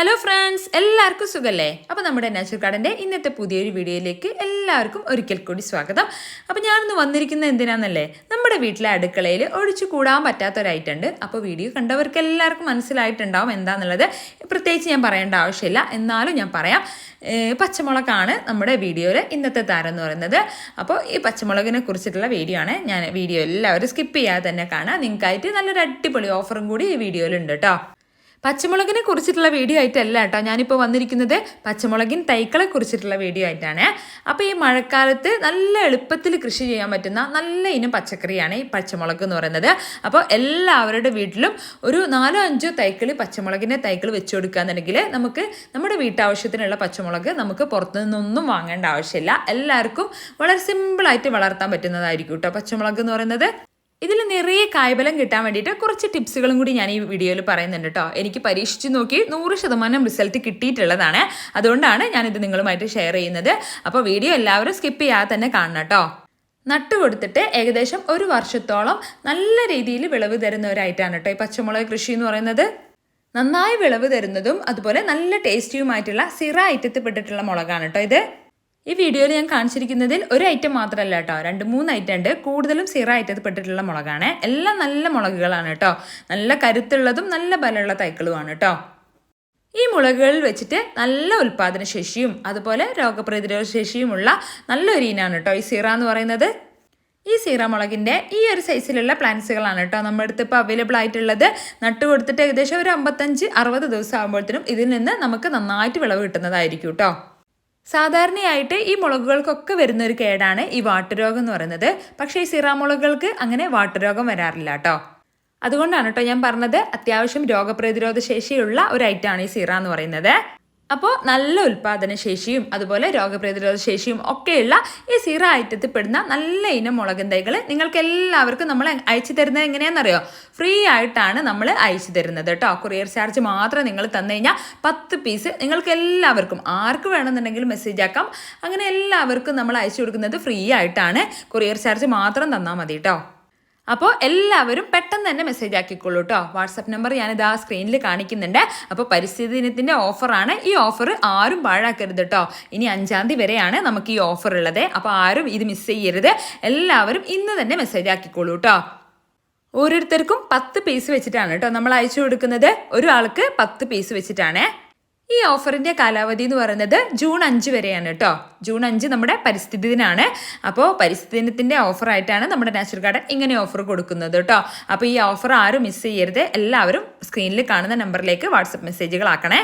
Hello friends എല്ലാവർക്കും സുഖല്ലേ? അപ്പോൾ നമ്മുടെ നാച്ചുറൽ ഗാർഡന്റെ ഇന്നത്തെ പുതിയൊരു വീഡിയോയിലേക്ക് എല്ലാവർക്കും ഒരിക്കൽ കൂടി സ്വാഗതം. അപ്പോൾ ഞാനിന്ന് വന്നിരിക്കുന്നത് എന്തിനാണെന്നല്ലേ നമ്മുടെ വീട്ടിലെ അടുക്കളയിൽ ഒഴിച്ചു കൂടാൻ പറ്റാത്ത ഒരു ഐറ്റം ഉണ്ട് അപ്പോൾ വീഡിയോ കണ്ടവർക്ക് എല്ലാവർക്കും മനസ്സിലായിട്ടുണ്ടാവും എന്താണെന്നുള്ളത് പ്രത്യേകിച്ച് ഞാൻ പറയേണ്ട ആവശ്യമില്ല. എന്നാലും ഞാൻ പറയാം. പച്ചമുളകാണ് നമ്മുടെ വീഡിയോയിൽ ഇന്നത്തെ താരം എന്ന് പറയുന്നത്. അപ്പോൾ ഈ പച്ചമുളകിനെ കുറിച്ചിട്ടുള്ള വീഡിയോ ആണ്. ഞാൻ വീഡിയോ എല്ലാവരും സ്കിപ്പ് ചെയ്യാതെ തന്നെ കാണാം. നിങ്ങൾക്കായിട്ട് നല്ലൊരു അടിപൊളി ഓഫറും കൂടി ഈ വീഡിയോയിലുണ്ട് കേട്ടോ. പച്ചമുളകിനെ കുറിച്ചിട്ടുള്ള വീഡിയോ ആയിട്ടല്ല കേട്ടോ ഞാനിപ്പോൾ വന്നിരിക്കുന്നത്. പച്ചമുളകിൻ തൈക്കളെ കുറിച്ചിട്ടുള്ള വീഡിയോ ആയിട്ടാണ്. അപ്പോൾ ഈ മഴക്കാലത്ത് നല്ല എളുപ്പത്തിൽ കൃഷി ചെയ്യാൻ പറ്റുന്ന നല്ല ഇനം പച്ചക്കറിയാണ് ഈ പച്ചമുളക് എന്ന് പറയുന്നത്. അപ്പോൾ എല്ലാവരുടെ വീട്ടിലും ഒരു നാലോ അഞ്ചോ തൈക്കൾ പച്ചമുളകിന്റെ തൈക്കൾ വെച്ച് കൊടുക്കുകയെന്നുണ്ടെങ്കിൽ നമുക്ക് നമ്മുടെ വീട്ടാവശ്യത്തിനുള്ള പച്ചമുളക് നമുക്ക് പുറത്തുനിന്നൊന്നും വാങ്ങേണ്ട ആവശ്യമില്ല. എല്ലാവർക്കും വളരെ സിമ്പിളായിട്ട് വളർത്താൻ പറ്റുന്നതായിരിക്കും കേട്ടോ പച്ചമുളക് എന്ന് പറയുന്നത്. ഇതിൽ നിറയെ കായ്ബലം കിട്ടാൻ വേണ്ടിയിട്ട് കുറച്ച് ടിപ്സുകളും കൂടി ഞാൻ ഈ വീഡിയോയിൽ പറയുന്നുണ്ട് കേട്ടോ. എനിക്ക് പരീക്ഷിച്ച് നോക്കി നൂറ് ശതമാനം റിസൾട്ട് കിട്ടിയിട്ടുള്ളതാണ്. അതുകൊണ്ടാണ് ഞാനിത് നിങ്ങളുമായിട്ട് ഷെയർ ചെയ്യുന്നത്. അപ്പോൾ വീഡിയോ എല്ലാവരും സ്കിപ്പ് ചെയ്യാതെ തന്നെ കാണണം കേട്ടോ. നട്ടു കൊടുത്തിട്ട് ഏകദേശം ഒരു വർഷത്തോളം നല്ല രീതിയിൽ വിളവ് തരുന്ന ഒരു ഐറ്റാണ് കേട്ടോ ഈ പച്ചമുളക് കൃഷി എന്ന് പറയുന്നത്. നന്നായി വിളവ് തരുന്നതും അതുപോലെ നല്ല ടേസ്റ്റിയുമായിട്ടുള്ള സിറ ഐറ്റത്തിൽപ്പെട്ടിട്ടുള്ള മുളകാണ് കേട്ടോ ഇത്. ഈ വീഡിയോയിൽ ഞാൻ കാണിച്ചിരിക്കുന്നതിൽ ഒരു ഐറ്റം മാത്രമല്ല കേട്ടോ. രണ്ട് മൂന്ന് ഐറ്റം ഉണ്ട്. കൂടുതലും സിറ ഐറ്റത്തിൽ പെട്ടിട്ടുള്ള മുളകാണ്. എല്ലാം നല്ല മുളകുകളാണ് കേട്ടോ. നല്ല കരുത്തുള്ളതും നല്ല ബലമുള്ള തൈക്കളുമാണ് കേട്ടോ. ഈ മുളകുകളിൽ വെച്ചിട്ട് നല്ല ഉൽപാദന ശേഷിയും അതുപോലെ രോഗപ്രതിരോധ ശേഷിയുമുള്ള നല്ലൊരു ഇനാണ് കേട്ടോ ഈ സിറ എന്ന് പറയുന്നത്. ഈ സീറ മുളകിന്റെ ഈ ഒരു സൈസിലുള്ള പ്ലാന്റ്സുകളാണ് കേട്ടോ നമ്മുടെ അടുത്ത് ഇപ്പോൾ അവൈലബിൾ ആയിട്ടുള്ളത്. നട്ടു കൊടുത്തിട്ട് ഏകദേശം ഒരു അമ്പത്തഞ്ച് അറുപത് ദിവസം ആകുമ്പോഴത്തേനും ഇതിൽ നിന്ന് നമുക്ക് നന്നായിട്ട് വിളവ് കിട്ടുന്നതായിരിക്കും കേട്ടോ. സാധാരണയായിട്ട് ഈ മുളകുകൾക്കൊക്കെ വരുന്ന ഒരു കേടാണ് ഈ വാട്ടുരോഗം എന്ന് പറയുന്നത്. പക്ഷേ ഈ സിറാമുളകൾക്ക് അങ്ങനെ വാട്ടുരോഗം വരാറില്ല കേട്ടോ. അതുകൊണ്ടാണ് കേട്ടോ ഞാൻ പറഞ്ഞത് അത്യാവശ്യം രോഗപ്രതിരോധ ശേഷിയുള്ള ഒരു ഐറ്റമാണ് ഈ സിറ എന്ന് പറയുന്നത്. അപ്പോൾ നല്ല ഉൽപാദന ശേഷിയും അതുപോലെ രോഗപ്രതിരോധ ശേഷിയും ഒക്കെയുള്ള ഈ സിറ ഐറ്റത്തിൽ പെടുന്ന നല്ല ഇനം മുളകും തൈകൾ നിങ്ങൾക്ക് എല്ലാവർക്കും നമ്മൾ അയച്ചു തരുന്നത് എങ്ങനെയാണെന്നറിയോ? ഫ്രീ ആയിട്ടാണ് നമ്മൾ അയച്ചു തരുന്നത് കേട്ടോ. കൊറിയർ ചാർജ് മാത്രം നിങ്ങൾ തന്നു കഴിഞ്ഞാൽ പത്ത് പീസ് നിങ്ങൾക്ക് എല്ലാവർക്കും ആർക്ക് വേണമെന്നുണ്ടെങ്കിൽ മെസ്സേജ് ആക്കാം. അങ്ങനെ എല്ലാവർക്കും നമ്മൾ അയച്ചു കൊടുക്കുന്നത് ഫ്രീ ആയിട്ടാണ്. കൊറിയർ ചാർജ് മാത്രം തന്നാൽ മതി കേട്ടോ. അപ്പോൾ എല്ലാവരും പെട്ടെന്ന് തന്നെ മെസ്സേജ് ആക്കിക്കോളൂ കേട്ടോ വാട്സപ്പ് നമ്പർ ഞാനിത് ആ സ്ക്രീനിൽ കാണിക്കുന്നുണ്ട്. അപ്പോൾ പരിസ്ഥിതി ദിനത്തിന്റെ ഓഫറാണ് ഈ ഓഫർ ആരും പാഴാക്കരുത് കേട്ടോ ഇനി അഞ്ചാം തീയതി വരെയാണ് നമുക്ക് ഈ ഓഫർ ഉള്ളത്. അപ്പോൾ ആരും ഇത് മിസ് ചെയ്യരുത്. എല്ലാവരും ഇന്ന് തന്നെ മെസ്സേജ് ആക്കിക്കോളൂ കേട്ടോ ഓരോരുത്തർക്കും പത്ത് പീസ് വെച്ചിട്ടാണ് കേട്ടോ നമ്മൾ അയച്ചു കൊടുക്കുന്നത്. ഒരാൾക്ക് പത്ത് പീസ് വെച്ചിട്ടാണ്. ഈ ഓഫറിന്റെ കാലാവധി എന്ന് പറയുന്നത് ജൂൺ അഞ്ച് വരെയാണ് കേട്ടോ. ജൂൺ അഞ്ച് നമ്മുടെ പരിസ്ഥിതി ദിനമാണ് അപ്പോൾ പരിസ്ഥിതി ദിനത്തിന്റെ ഓഫറായിട്ടാണ് നമ്മുടെ നാച്ചുറൽ ഗാർഡൻ ഇങ്ങനെ ഓഫർ കൊടുക്കുന്നത് കേട്ടോ. അപ്പോൾ ഈ ഓഫർ ആരും മിസ് ചെയ്യരുത്. എല്ലാവരും സ്ക്രീനിൽ കാണുന്ന നമ്പറിലേക്ക് വാട്സപ്പ് മെസ്സേജുകളാക്കണേ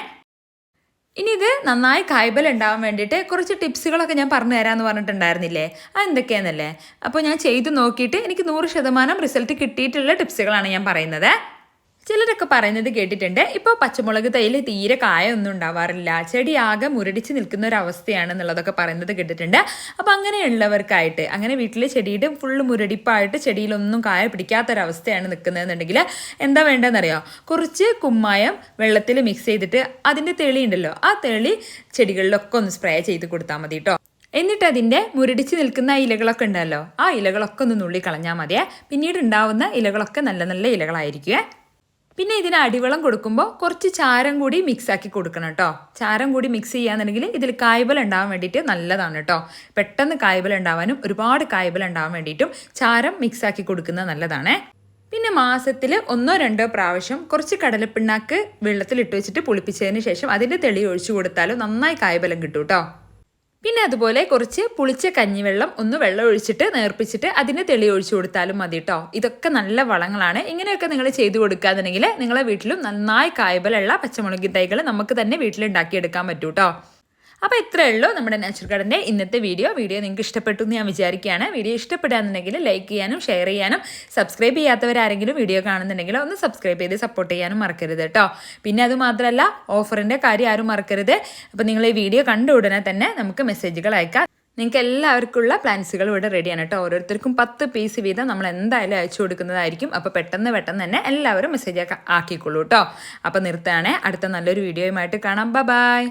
ഇനി ഇത് നന്നായി കായ്ബൽ ഉണ്ടാവാൻ വേണ്ടിയിട്ട് കുറച്ച് ടിപ്സുകളൊക്കെ ഞാൻ പറഞ്ഞു തരാമെന്ന് പറഞ്ഞിട്ടുണ്ടായിരുന്നില്ലേ? അത് എന്തൊക്കെയാണെന്നല്ലേ അപ്പോൾ ഞാൻ ചെയ്ത് നോക്കിയിട്ട് എനിക്ക് നൂറ് ശതമാനം റിസൾട്ട് കിട്ടിയിട്ടുള്ള ടിപ്സുകളാണ് ഞാൻ പറയുന്നത്. ചിലരൊക്കെ പറയുന്നത് കേട്ടിട്ടുണ്ട്. ഇപ്പോൾ പച്ചമുളക് തൈയിൽ തീരെ കായൊന്നും ഉണ്ടാവാറില്ല. ചെടി ആകെ മുരടിച്ച് നിൽക്കുന്ന ഒരു അവസ്ഥയാണ് എന്നുള്ളതൊക്കെ പറയുന്നത് കേട്ടിട്ടുണ്ട്. അപ്പോൾ അങ്ങനെയുള്ളവർക്കായിട്ട് അങ്ങനെ വീട്ടിലെ ചെടിയുടെ ഫുള്ള് മുരടിപ്പായിട്ട് ചെടിയിലൊന്നും കായ പിടിക്കാത്തൊരവസ്ഥയാണ് നിൽക്കുന്നതെന്നുണ്ടെങ്കിൽ എന്താ വേണ്ടതെന്നറിയോ? കുറച്ച് കുമ്മായം വെള്ളത്തിൽ മിക്സ് ചെയ്തിട്ട് അതിന്റെ തെളി ഉണ്ടല്ലോ ആ തെളി ചെടികളിലൊക്കെ ഒന്ന് സ്പ്രേ ചെയ്ത് കൊടുത്താൽ മതി കേട്ടോ എന്നിട്ട് അതിന്റെ മുരടിച്ച് നിൽക്കുന്ന ഇലകളൊക്കെ ഉണ്ടല്ലോ ആ ഇലകളൊക്കെ ഒന്ന് നുള്ളി കളഞ്ഞാൽ മതിയേ. പിന്നീട് ഉണ്ടാവുന്ന ഇലകളൊക്കെ നല്ല നല്ല ഇലകളായിരിക്കുമേ പിന്നെ ഇതിന് അടിവളം കൊടുക്കുമ്പോൾ കുറച്ച് ചാരം കൂടി മിക്സ് ആക്കി കൊടുക്കണം കേട്ടോ ചാരം കൂടി മിക്സ് ചെയ്യാന്നുണ്ടെങ്കിൽ ഇതിൽ കായ്ബൽ ഉണ്ടാവാൻ വേണ്ടിയിട്ട് നല്ലതാണ് കേട്ടോ പെട്ടെന്ന് കായ്ബൽ ഉണ്ടാവാനും ഒരുപാട് കായ്ബൽ ഉണ്ടാവാൻ വേണ്ടിയിട്ടും ചാരം മിക്സ് ആക്കി കൊടുക്കുന്നത് നല്ലതാണ്. പിന്നെ മാസത്തിൽ ഒന്നോ രണ്ടോ പ്രാവശ്യം കുറച്ച് കടലപ്പിണ്ണാക്ക് വെള്ളത്തിൽ ഇട്ട് വെച്ചിട്ട് പുളിപ്പിച്ചതിന് ശേഷം അതിന്റെ തെളി ഒഴിച്ചു കൊടുത്താലും നന്നായി കായ്ബലം കിട്ടും കേട്ടോ പിന്നെ അതുപോലെ കുറച്ച് പുളിച്ച കഞ്ഞിവെള്ളം ഒന്ന് വെള്ളം ഒഴിച്ചിട്ട് നേർപ്പിച്ചിട്ട് അതിന് തെളി ഒഴിച്ചു കൊടുത്താലും മതി കേട്ടോ ഇതൊക്കെ നല്ല വളങ്ങളാണ്. ഇങ്ങനെയൊക്കെ നിങ്ങൾ ചെയ്തു കൊടുക്കാന്നുണ്ടെങ്കിൽ നിങ്ങളെ വീട്ടിലും നന്നായി കായ്ബലുള്ള പച്ചമുളകിൻ തൈകൾ നമുക്ക് തന്നെ വീട്ടിലുണ്ടാക്കിയെടുക്കാൻ പറ്റൂ കേട്ടോ അപ്പോൾ ഇത്രയേ ഉള്ളൂ നമ്മുടെ നാച്ചുറൽ ഗാർഡന്റെ ഇന്നത്തെ വീഡിയോ വീഡിയോ നിങ്ങൾക്ക് ഇഷ്ടപ്പെട്ടു എന്ന് ഞാൻ വിചാരിക്കുകയാണ്. വീഡിയോ ഇഷ്ടപ്പെടുകയാണെന്നുണ്ടെങ്കിൽ ലൈക്ക് ചെയ്യാനും ഷെയർ ചെയ്യാനും സബ്സ്ക്രൈബ് ചെയ്യാത്തവരാരെങ്കിലും വീഡിയോ കാണുന്നുണ്ടെങ്കിൽ ഒന്ന് സബ്സ്ക്രൈബ് ചെയ്ത് സപ്പോർട്ട് ചെയ്യാനും മറക്കരുത് കേട്ടോ. പിന്നെ അത് മാത്രമല്ല ഓഫറിന്റെ കാര്യം ആരും മറക്കരുത്. അപ്പോൾ നിങ്ങൾ ഈ വീഡിയോ കണ്ട ഉടനെ തന്നെ നമുക്ക് മെസ്സേജുകൾ അയക്കാം. നിങ്ങൾക്ക് എല്ലാവർക്കുള്ള പ്ലാൻസുകൾ ഇവിടെ റെഡിയാണ് കേട്ടോ. ഓരോരുത്തർക്കും പത്ത് പീസ് വീതം നമ്മൾ എന്തായാലും അയച്ചു കൊടുക്കുന്നതായിരിക്കും. അപ്പോൾ പെട്ടെന്ന് പെട്ടെന്ന് തന്നെ എല്ലാവരും മെസ്സേജ് ആക്കിക്കൊള്ളൂ കേട്ടോ. അപ്പോൾ നിർത്തുകയാണെ. അടുത്ത നല്ലൊരു വീഡിയോയുമായിട്ട് കാണാം. ബൈ